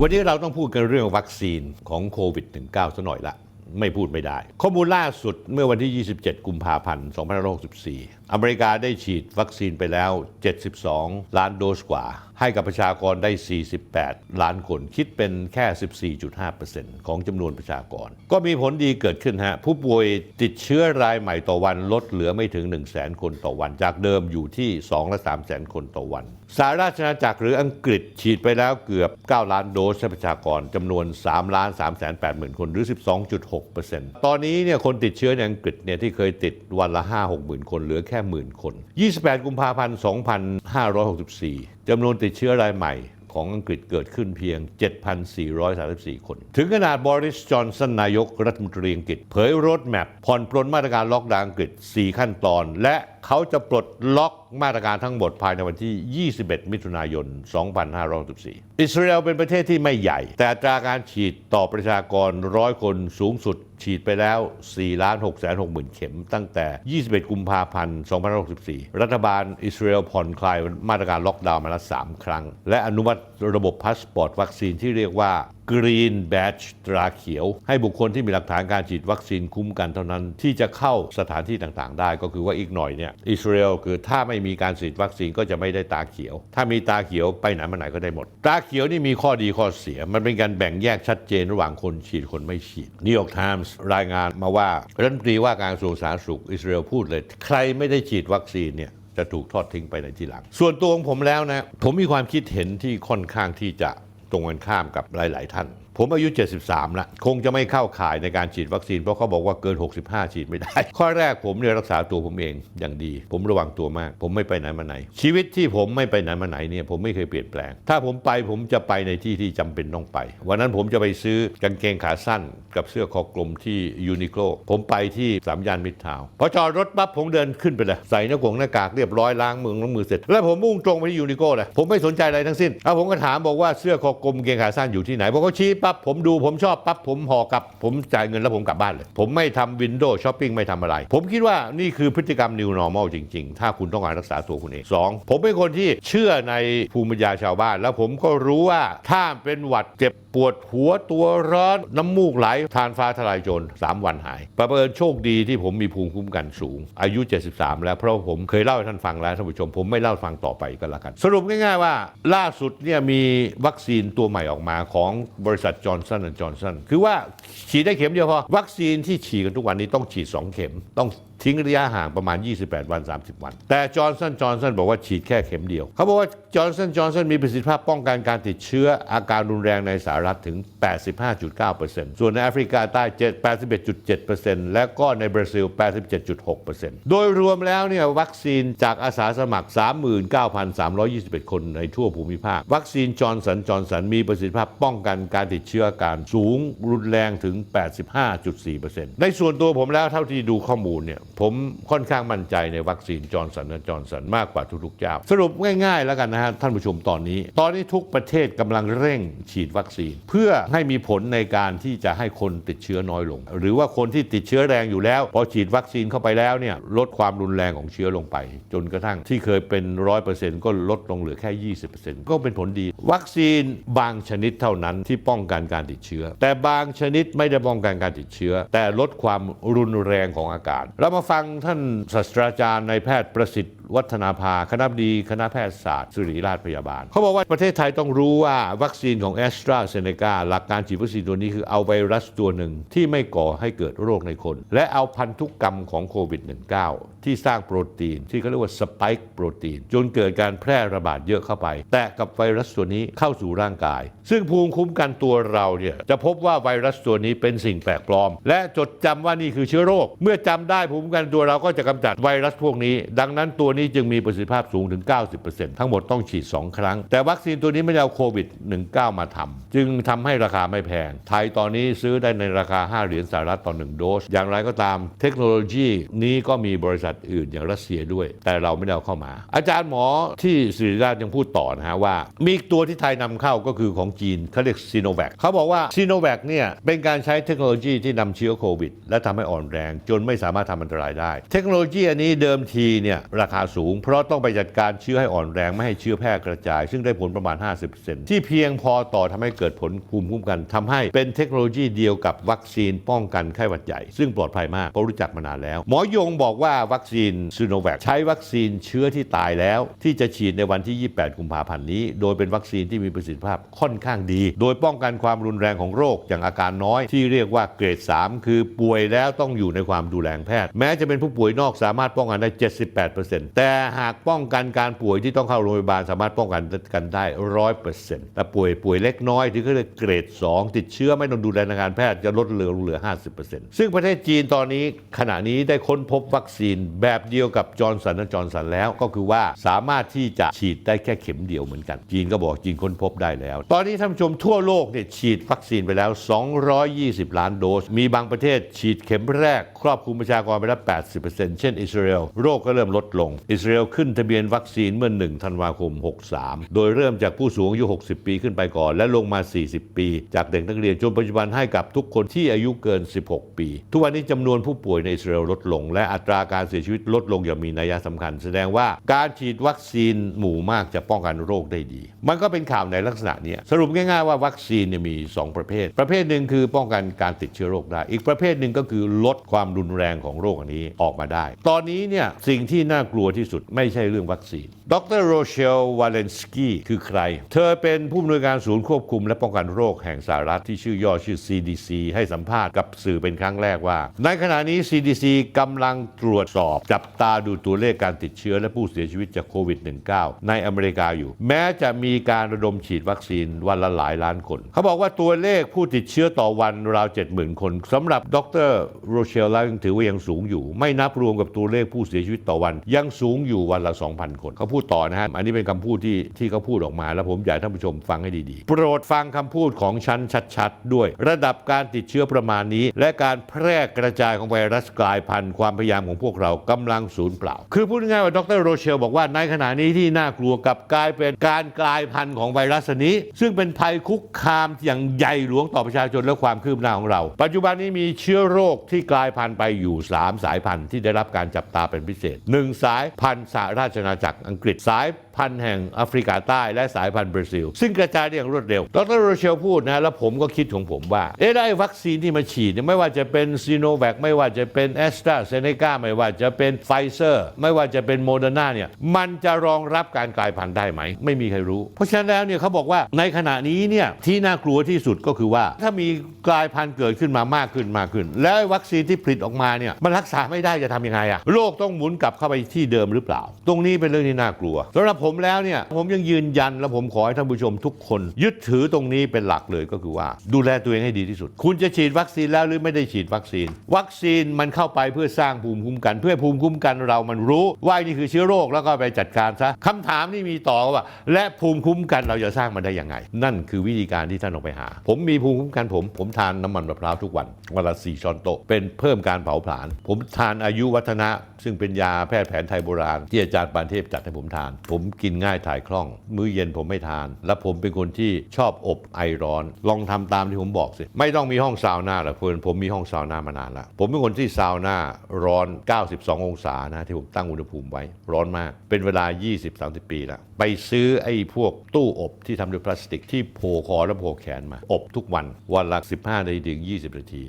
วันนี้เราต้องพูดกันเรื่องวัคซีนของโควิด -19 ซะหน่อยละ ไม่พูดไม่ได้ ข้อมูลล่าสุดเมื่อวันที่ 27 กุมภาพันธ์ 2564อเมริกาได้ฉีดวัคซีนไปแล้ว 72 ล้านโดสกว่า ให้กับประชากรได้ 48 ล้านคน คิดเป็นแค่ 14.5%ของจำนวนประชากร ก็มีผลดีเกิดขึ้นฮะ ผู้ป่วยติดเชื้อรายใหม่ต่อวันลดเหลือไม่ถึง 1 0 0 0 0 0คนต่อวัน จากเดิมอยู่ที่ 2 และ3 0 0 0 0คนต่อวัน สหราชอาณาจักรหรืออังกฤษฉีดไปแล้วเกือบ 9 ล้านโดสให้ประชากรจำนวน 3 ล้าน3 8 0 0 0 0 คนหรือ 12.6%ตอนนี้เนี่ยคนติดเชื้อในอังกฤษเนี่ยที่เคยติดวันละ 5 6หมื่นคนเหลือแค่ค่หมื่นคน 28 กุมภาพันธ์ 2564 จำนวนติดเชื้อรายใหม่ของอังกฤษเกิดขึ้นเพียง 7,434 คน ถึงขนาดบริส จอนสันนายกรัฐมนตรีอังกฤษ เผยรถแมพผ่อนปลนมาตรการล็อกดาวน์อังกฤษ 4 ขั้นตอน และเขาจะปลดล็อกมาตรการทั้งหมดภายในวันที่ 21 มิถุนายน 2564อิสราเอลเป็นประเทศที่ไม่ใหญ่ แต่ตราการฉีดต่อประชากรร้อยคนสูงสุดฉีดไปแล้ว4ล้าน6 6 0 0 0 เข็ม ตั้งแต่ 21 กุมภาพันธ์2564 รัฐบาลอิสราเอลผ่อนคลายมาตรการล็อกดาวน์มาแล้ว3ครั้ง และอนุมัติระบบพาสปอร์ตวัคซีนที่เรียกว่า Green Badge ตราเขียว ให้บุคคลที่มีหลักฐานการฉีดวัคซีนคุ้มกันเท่านั้น ที่จะเข้าสถานที่ต่างๆ ได้ก็คือว่าอีกหน่อยเนี่ยอิสราเอลคือถ้าไม่มีการฉีดวัคซีนก็จะไม่ได้ตาเขียว ถ้ามีตาเขียวไปไหนมาไหนก็ได้หมด ตาเขียวนี่มีข้อดีข้อเสีย มันเป็นการแบ่งแยกชัดเจนระหว่างคนฉีดคนไม่ฉีดนิวยอร์กไทมส์รายงานมาว่ารัฐมนตรีว่าการกระทรวงสาธารณสุขอิสราเอลพูดเลย ใครไม่ได้ฉีดวัคซีนเนี่ยจะถูกทอดทิ้งไปในที่หลัง ส่วนตัวของผมแล้วนะผมมีความคิดเห็นที่ค่อนข้างที่จะ รงกันข้ามกับหลาย ๆ ท่าน ผมอายุ 73 ละคงจะไม่เข้าข่ายในการฉีดวัคซีน เพราะเขาบอกว่าเกิน 65 ฉีดไม่ได้ ข้อแรกผมเนี่ยรักษาตัวผมเองอย่างดี ผมระวังตัวมาก ผมไม่ไปไหนมาไหน ชีวิตที่ผมไม่ไปไหนมาไหนเนี่ยผมไม่เคยเปลี่ยนแปลง ถ้าผมไปผมจะไปในที่ที่จำเป็นต้องไป วันนั้นผมจะไปซื้อกางเกงขาสั้น กับเสื้อคอกลมที่ยูนิโคลผมไปที่สามย่านมิตรทาวน์พอจอดรถปั๊บผมเดินขึ้นไปเลยใส่หน้ากงหน้ากากเรียบร้อยล้างมือล้างมือเสร็จ แล้วผมมุ่งตรงไปที่ยูนิโคลเลยผมไม่สนใจอะไรทั้งสิ้นแล้วผมก็ถามบอกว่าเสื้อคอกลมกางเกงขาสั้นอยู่ที่ไหนพอเขาชี้ปั๊บผมดูผมชอบปั๊บผมห่อกลับ ผมจ่ายเงินแล้วผมกลับบ้านเลย ผมไม่ทำวินโดว์ช้อปปิ้งไม่ทำอะไร ผมคิดว่านี่คือพฤติกรรม new normal จริง ๆ ถ้าคุณต้องการรักษาตัวคุณเองสองผมเป็นคนที่เชื่อในภูมิปัญญาชาวบ้าน แล้วผมก็รู้ว่าถ้าเป็นหวัดเจ็บ ปวดหัวตัวร้อนน้ำมูกไหลทานฟ้าทลายโจร3 วันหายประเมินโชคดีที่ผมมีภูมิคุ้มกันสูง อายุ 73 แล้วเพราะผมเคยเล่าให้ท่านฟังแล้วท่านผู้ชมผมไม่เล่าฟังต่อไปก็แล้วกัน สรุปง่ายๆว่า ล่าสุดเนี่ยมีวัคซีนตัวใหม่ออกมาของบริษัทจอร์นสันและจอร์นสันคือว่าฉีดได้เข็มเดียวพอวัคซีนที่ฉีดกันทุกวันนี้ต้องฉีด 2 เข็มต้องทิ้งระยะห่างประมาณ 28 วัน 30 วัน แต่จอร์นสันจอร์นสันบอกว่าฉีดแค่เข็มเดียว เขาบอกว่าจอร์นสันจอร์นสันมีประสิทธิภาพป้องกันการติดเชื้ออาการรุนแรงในสหรัฐถึง 85.9%ส่วนในแอฟริกาใต้7 81.7%และก็ในบราซิล 87.6%โดยรวมแล้วเนี่ยวัคซีนจากอาสาสมัคร 39,321 คนในทั่วภูมิภาค วัคซีนจอร์นสันจอร์นสันมีประสิทธิภาพป้องกันการติดเชื้ออาการสูงรุนแรงถึง 85.4%ในส่วนตัวผมแล้วเท่าที่ดูข้อมูลเนี่ย ผมค่อนข้างมั่นใจในวัคซีนจอร์นสันและจอร์นสันมากกว่าทุกๆเจ้า สรุปง่ายๆแล้วกันนะฮะท่านผู้ชมตอนนี้ ตอนนี้ทุกประเทศกำลังเร่งฉีดวัคซีน เพื่อให้มีผลในการที่จะให้คนติดเชื้อน้อยลง หรือว่าคนที่ติดเชื้อแรงอยู่แล้ว พอฉีดวัคซีนเข้าไปแล้วเนี่ยลดความรุนแรงของเชื้อลงไป จนกระทั่งที่เคยเป็นร้อยเปอร์เซ็นต์ก็ลดลงเหลือแค่ 20%ก็เป็นผลดี วัคซีนบางชนิดเท่านั้นที่ป้องกันการติดเชื้อ แต่บางชนิดไม่ได้ป้องกันการติดเชื้อ แต่ลดความรุนแรงของอาการเรามาฟังท่านศาสตราจารย์นายแพทย์ประสิทธิ์วัฒนาภาคณะบดีคณะแพทยศาสตร์ศิริราชพยาบาล เขาบอกว่าประเทศไทยต้องรู้ว่าวัคซีนของแอสตราเซเนกาหลักการฉีดวัคซีนตัวนี้คือเอาไวรัสตัวหนึ่งที่ไม่ก่อให้เกิดโรคในคน และเอาพันธุกรรมของโควิด -19 ที่สร้างโปรตีน ที่เขาเรียกว่าสไปค์โปรตีน จนเกิดการแพร่ระบาดเยอะเข้าไป แตะกับไวรัสตัวนี้เข้าสู่ร่างกาย ซึ่งภูมิคุ้มกันตัวเราเนี่ยจะพบว่าไวรัสตัวนี้เป็นสิ่งแปลกปลอม และจดจำว่านี่คือเชื้อโรค เมื่อจำได้ภูมิคุ้มกันตัวเราก็จะกำจัดไวรัสพวกนี้ ดังนั้นตัวนี้จึงมีประสิทธิภาพสูงถึง 90%ทั้งหมดต้องฉีด 2 ครั้ง แต่วัคซีนตัวนี้ไม่ได้เอาโควิด 19 มาทำจึงทำให้ราคาไม่แพง ไทยตอนนี้ซื้อได้ในราคา 5 เหรียญสหรัฐต่อ 1 โดส อย่างไรก็ตามเทคโนโลยีนี้ก็มีบริษัทติอื่นอย่างรัสเซียด้วย แต่เราไม่ได้เอาเข้ามา อาจารย์หมอที่ศิริราชยังพูดต่อนะฮะว่า มีอีกตัวที่ไทยนำเข้าก็คือของจีนเขาเรียกซีโนแวคเขาบอกว่าซีโนแวคเนี่ยเป็นการใช้เทคโนโลยีที่นำเชื้อโควิด และทำให้อ่อนแรง จนไม่สามารถทำอันตรายได้ เทคโนโลยีอันนี้เดิมทีเนี่ยราคาสูง เพราะต้องไปจัดการเชื้อให้อ่อนแรงไม่ให้เชื้อแพร่กระจาย ซึ่งได้ผลประมาณ 50%ที่เพียงพอต่อทำให้เกิดผลภูมิคุ้มกันทำให้เป็นเทคโนโลยีเดียวกับวัคซีนป้องกันไข้หวัดใหญ่ซึ่งปลอดภัยมากเพราะรู้จักมานานแล้ว หมอยงบอกว่าวัคซีนซีโนแวคใช้วัคซีนเชื้อที่ตายแล้ว ที่จะฉีดในวันที่ 28 กุมภาพันธ์นี้ โดยเป็นวัคซีนที่มีประสิทธิภาพค่อนข้างดี โดยป้องกันความรุนแรงของโรคอย่างอาการน้อย ที่เรียกว่าเกรด 3 คือป่วยแล้วต้องอยู่ในความดูแลแพทย์ แม้จะเป็นผู้ป่วยนอกสามารถป้องกันได้ 78%แต่หากป้องกันการป่วยที่ต้องเข้าโรงพยาบาลสามารถป้องกันกันได้ 100%แต่ป่วยป่วยเล็กน้อยที่เขาเรียกเกรด 2 ติดเชื้อไม่ต้องดูแลทางการแพทย์จะลดเหลือเหลือ 50%ซึ่งประเทศจีนตอนนี้ขณะนี้ได้ค้นพบวัคซีนแบบเดียวกับจอร์นสันและจอร์นสันแล้วก็คือว่าสามารถที่จะฉีดได้แค่เข็มเดียวเหมือนกัน จีนก็บอกจีนค้นพบได้แล้ว ตอนนี้ท่านผู้ชมทั่วโลกเนี่ยฉีดวัคซีนไปแล้ว 220 ล้านโดส มีบางประเทศฉีดเข็มแรก รอบคลุมประชากรไปแล้ว 80%เช่นอิสราเอลโรคก็เริ่มลดลง อิสราเอลขึ้นทะเบียนวัคซีนเมื่อ 1 ธันวาคม 63 โดยเริ่มจากผู้สูงอายุ 60 ปีขึ้นไปก่อน และลงมา 40 ปี จากเด็กนักเรียนจนปัจจุบันให้กับทุกคนที่อายุเกิน 16 ปี ทุกวันนี้จำนวนผู้ป่วยในอิสราเอลลดลง และอัตราการเสียชีวิตลดลงอย่างมีนัยสำคัญ แสดงว่าการฉีดวัคซีนหมู่มากจะป้องกันโรคได้ดี มันก็เป็นข่าวในลักษณะนี้สรุปง่ายๆว่าวัคซีนมี 2 ประเภท ประเภทหนึ่งคือป้องกันการติดเชื้อโรคได้ อีกประเภทหนึ่งก็คือลดความรุนแรงของโรคอันนี้ออกมาได้ ตอนนี้เนี่ยสิ่งที่น่ากลัวที่สุดไม่ใช่เรื่องวัคซีน ดรโรเชลวาเลนสกี้คือใคร เธอเป็นผู้อำนวยการศูนย์ควบคุม และป้องกันโรคแห่งสหรัฐที่ชื่อย่อชื่อ CDC ให้สัมภาษณ์กับสื่อเป็นครั้งแรกว่า ในขณะนี้ CDC กำลังตรวจสอบ จับตาดูตัวเลขการติดเชื้อและผู้เสียชีวิตจากโควิด -19 ในอเมริกาอยู่ แม้จะมีการระดมฉีดวัคซีนวันละหลายล้านคน เขาบอกว่าตัวเลขผู้ติดเชื้อต่อวันราว 70,000 คนสำหรับดรโรเชลแล้วยังถือว่ายังสูงอยู่ ไม่นับรวมกับตัวเลขผู้เสียชีวิตต่อวัน ยังสูงอยู่วันละ 2,000 คนเขาพูดต่อนะฮะอันนี้เป็นคำพูดที่ที่เขาพูดออกมา แล้วผมอยากให้ท่านผู้ชมฟังให้ดีๆ โปรดฟังคำพูดของฉันชัดๆ ด้วย ระดับการติดเชื้อประมาณนี้ และการแพร่กระจายของไวรัสกลายพันธุ์ความพยายามของพวกเรากำลังสูญเปล่า คือพูดง่ายๆว่าดรโรเชลบอกว่าในขณะนี้ที่น่ากลัวกับกลายเป็นการกลายพันธุ์ของไวรัสนี้ ซึ่งเป็นภัยคุกคามอย่างใหญ่หลวงต่อประชาชนและความคืบหน้าของเรา ปัจจุบันนี้มีเชื้อโรคที่กลายพันธุ์ไปอยู่ 3 สายพันธุ์ที่ได้รับการจับตาเป็นพิเศษ 1 สายพันธุ์สหราชอาณาจักรอังกฤษสายพันธุ์แห่งแอฟริกาใต้และสายพันธุ์บราซิล ซึ่งกระจายได้อย่างรวดเร็ว ดรโรเชลพูดนะแล้วผมก็คิดของผมว่า เอ๊ะได้วัคซีนที่มาฉีดไม่ว่าจะเป็นซีโนแวคไม่ว่าจะเป็นแอสตราเซเนกาไม่ว่าจะเป็นไฟเซอร์ ไม่ว่าจะเป็นโมเดอร์นาเนี่ยมันจะรองรับการกลายพันธุ์ได้ไหม ไม่มีใครรู้ เพราะฉะนั้นแล้วเนี่ยเขาบอกว่าในขณะนี้เนี่ยที่น่ากลัวที่สุดก็คือว่า ถ้ามีกลายพันธุ์เกิดขึ้นมามากขึ้นมากขึ้น แล้ววัคซีนที่ผลิตออกมาเนี่ยมันรักษาไม่ได้จะทำยังไงอะโลกต้องหมุนกลับเข้าไปที่เดิมหรือเปล่า ตรงนี้เป็นเรื่องที่น่ากลัวสำหรับผมแล้วเนี่ยผมยังยืนยันและผมขอให้ท่านผู้ชมทุกคน ยึดถือตรงนี้เป็นหลักเลยก็คือว่า ดูแลตัวเองให้ดีที่สุด คุณจะฉีดวัคซีนแล้วหรือไม่ได้ฉีดวัคซีน วัคซีนมันเข้าไปเพื่อสร้างภูมิคุ้มกัน เพื่อภูมิคุ้มกันเรามันรู้ ว่านี่คือเชื้อโรคแล้วก็ไปจัดการซะคำถามที่มีต่อว่า และภูมิคุ้มกันเราจะสร้างมันได้ยังไง นั่นคือวิธีการที่ท่านออกไปหา ผมมีภูมิคุ้มกันผม ผมทานน้ำมันมะพร้าวทุกวันวันละสี่ช้อนโต๊ะเป็นเพิ่มการเผาผลาญผมทานอายุวัฒนะ ซึ่งเป็นยาแพทย์แผนไทยโบราณ ที่อาจารย์ปานเทพจัดให้ผมทาน ผมกินง่ายถ่ายคล่อง มื้อเย็นผมไม่ทาน และผมเป็นคนที่ชอบอบไอร้อน ลองทำตามที่ผมบอกสิ ไม่ต้องมีห้องซาวน่าหรอกเพื่อนผมมีห้องซาวน่ามานานแล้วผมเป็นคนที่ซาวน่าร้อน 92 องศานะที่ผมตั้งอุณหภูมิไว้ ร้อนมากเป็นเวลา 20-30 ปีแล้วไปซื้อไอ้พวกตู้อบที่ทำด้วยพลาสติกที่โผล่คอและโผล่แขนมา อบทุกวันวันละ15นาทีถึง 20 นาที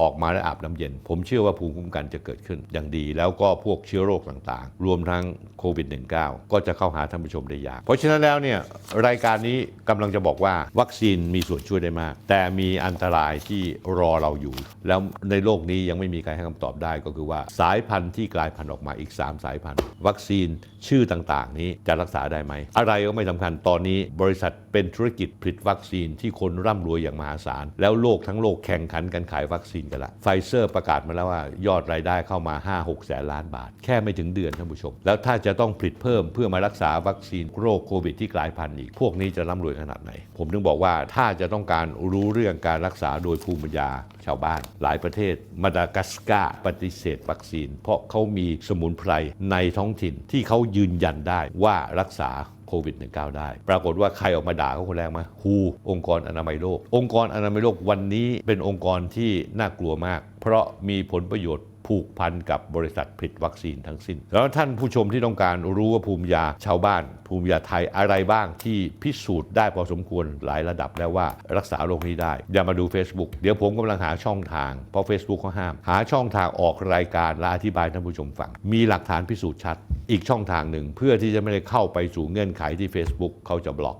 ออกมาแล้วอาบน้ำเย็น ผมเชื่อว่าภูมิคุ้มกันจะเกิดขึ้นอย่างดี แล้วก็พวกเชื้อโรคต่างๆ รวมทั้งโควิด -19 ก็จะเข้าหาท่านผู้ชมได้ยาก เพราะฉะนั้นแล้วเนี่ยรายการนี้กำลังจะบอกว่าวัคซีนมีส่วนช่วยได้มาก แต่มีอันตรายที่รอเราอยู่ แล้วในโลกนี้ยังไม่มีใครให้คำตอบได้ก็คือว่าสายพันธุ์ที่กลายพันธุ์ออกมาอีก 3 สายพันธุ์ วัคซีนชื่อต่างๆ นี้จะรักษาได้ไหมอะไรก็ไม่สำคัญตอนนี้ บริษัทเป็นธุรกิจผลิตวัคซีนที่คนร่ำรวยอย่างมหาศาลแล้วโลกทั้งโลกแข่งขันกันขายวัคซีนนกันละไฟเซอร์ประกาศมาแล้วว่ายอดรายได้เข้ามา 5-6 แสนล้านบาท แค่ไม่ถึงเดือนท่านผู้ชม แล้วถ้าจะต้องผลิตเพิ่มเพื่อมารักษาวัคซีนโรคโควิดที่กลายพันธุ์อีก พวกนี้จะร่ำรวยขนาดไหน ผมถึงบอกว่าถ้าจะต้องการรู้เรื่องการรักษาโดยภูมิปัญญาชาวบ้าน หลายประเทศมาดากัสการ์ปฏิเสธวัคซีน เพราะเขามีสมุนไพรในท้องถิ่นที่เขายืนยันได้ว่ารักษา โควิด -19 ได้ ปรากฏว่าใครออกมาด่าเขาคนแรกไหมฮูองค์กรอนามัยโลก องค์กรอนามัยโลกวันนี้เป็นองค์กรที่น่ากลัวมาก เพราะมีผลประโยชน์ ผูกพันกับบริษัทผลิตวัคซีนทั้งสิ้น แล้วท่านผู้ชมที่ต้องการรู้ว่าภูมิยาชาวบ้าน ภูมิยาไทยอะไรบ้างที่พิสูจน์ได้พอสมควรหลายระดับแล้วว่ารักษาโรคนี้ได้ อย่ามาดู Facebook เดี๋ยวผมกำลังหาช่องทาง เพราะ Facebook เขาห้าม หาช่องทางออกรายการและอธิบายท่านผู้ชมฟัง มีหลักฐานพิสูจน์ชัด อีกช่องทางหนึ่งเพื่อที่จะไม่ได้เข้าไปสู่เงื่อนไขที่ Facebook เขาจะบล็อก